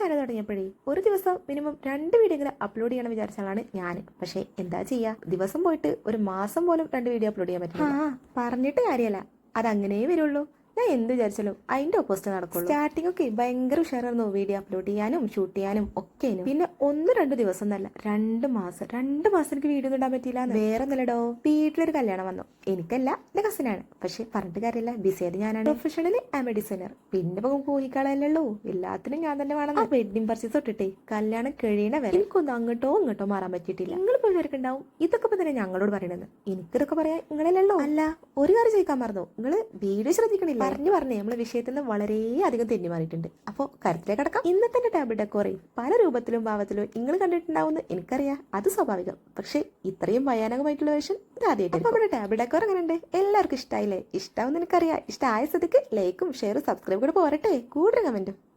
Channel തുടങ്ങിയപ്പോഴേ ഒരു ദിവസം minimum രണ്ട് വീഡിയോ എങ്കിലും അപ്ലോഡ് ചെയ്യണം വിചാരിച്ചാലാണ് ഞാൻ പക്ഷേ എന്താ ചെയ്യാ? ദിവസം പോയിട്ട് ഒരു മാസം പോലും രണ്ട് വീഡിയോ അപ്ലോഡ് ചെയ്യാൻ പറ്റില്ല. പറഞ്ഞിട്ട് കാര്യമല്ല അതങ്ങനെ വരുള്ളൂ. ഞാൻ എന്ത് വിചാരിച്ചാലും അതിന്റെ ഓപ്പോസിറ്റ് നടക്കുള്ളൂ. സ്റ്റാർട്ടിംഗ് ഒക്കെ ഭയങ്കര ഉഷാറായിരുന്നു വീഡിയോ അപ്ലോഡ് ചെയ്യാനും ഷൂട്ട് ചെയ്യാനും ഒക്കെ പിന്നെ ഒന്ന് രണ്ട് ദിവസം എന്നല്ല രണ്ട് മാസം. രണ്ട് മാസം എനിക്ക് വീഡിയോ ഒന്നും ഇടാൻ പറ്റിയില്ല വേറെ ഒന്നല്ലടോ വീട്ടിലൊരു കല്യാണം വന്നു. എനിക്കല്ല എന്റെ കസിനാണ് പക്ഷെ പറഞ്ഞിട്ട് കാര്യമില്ല. ബിസി ആയത് ഞാനാണ്. പ്രൊഫഷണലി മെഡിസിനർ എ ഡിസൈനർ പിന്നെ ഇപ്പൊ പോയിക്കളയല്ലോ എല്ലാത്തിനും ഞാൻ തന്നെ വേണം. വെഡിങ് പർച്ചേസ് തൊട്ടിട്ടേ കല്യാണം കഴിയണ വരെ എനിക്കൊന്നും അങ്ങോട്ടോ ഇങ്ങോട്ടോ മാറാൻ പറ്റിയിട്ടില്ല. നിങ്ങൾ പോയവർക്ക് ഉണ്ടാവും. ഇതൊക്കെ ഇപ്പൊ തന്നെ ഞങ്ങളോട് പറയണെന്ന് എനിക്കിതൊക്കെ പറയാൻ നിങ്ങളല്ലല്ലോ അല്ല ഒരു കാര്യം ചോദിക്കാൻ മറന്നു. നിങ്ങൾ വീഡിയോ ശ്രദ്ധിക്കണില്ല? പറഞ്ഞു പറഞ്ഞേ നമ്മളെ വിഷയത്തിൽ നിന്ന് വളരെ അധികം തെന്നി മാറിയിട്ടുണ്ട്. അപ്പോൾ കരുത്തിലേക്ക് കടക്കാം. ഇന്നത്തെ ടാബിൾ ഡെക്കോറി പല രൂപത്തിലും ഭാവത്തിലും നിങ്ങൾ കണ്ടിട്ടുണ്ടാവുമെന്ന് എനിക്കറിയാം. അത് സ്വാഭാവികം. പക്ഷേ ഇത്രയും ഭയാനകമായിട്ടുള്ള വേഷം ഇത് ആദ്യമായിട്ട് നമ്മുടെ ടാബിൾ ഡെക്കോർ എങ്ങനെയുണ്ട്? എല്ലാവർക്കും ഇഷ്ടമായില്ലേ ഇഷ്ടാവുന്ന എനിക്കറിയാം. ഇഷ്ടമായ സ്ഥിതിക്ക് ലൈക്കും ഷെയറും സബ്സ്ക്രൈബ് കൂടെ പോരട്ടെ. കൂടുതൽ കമന്റും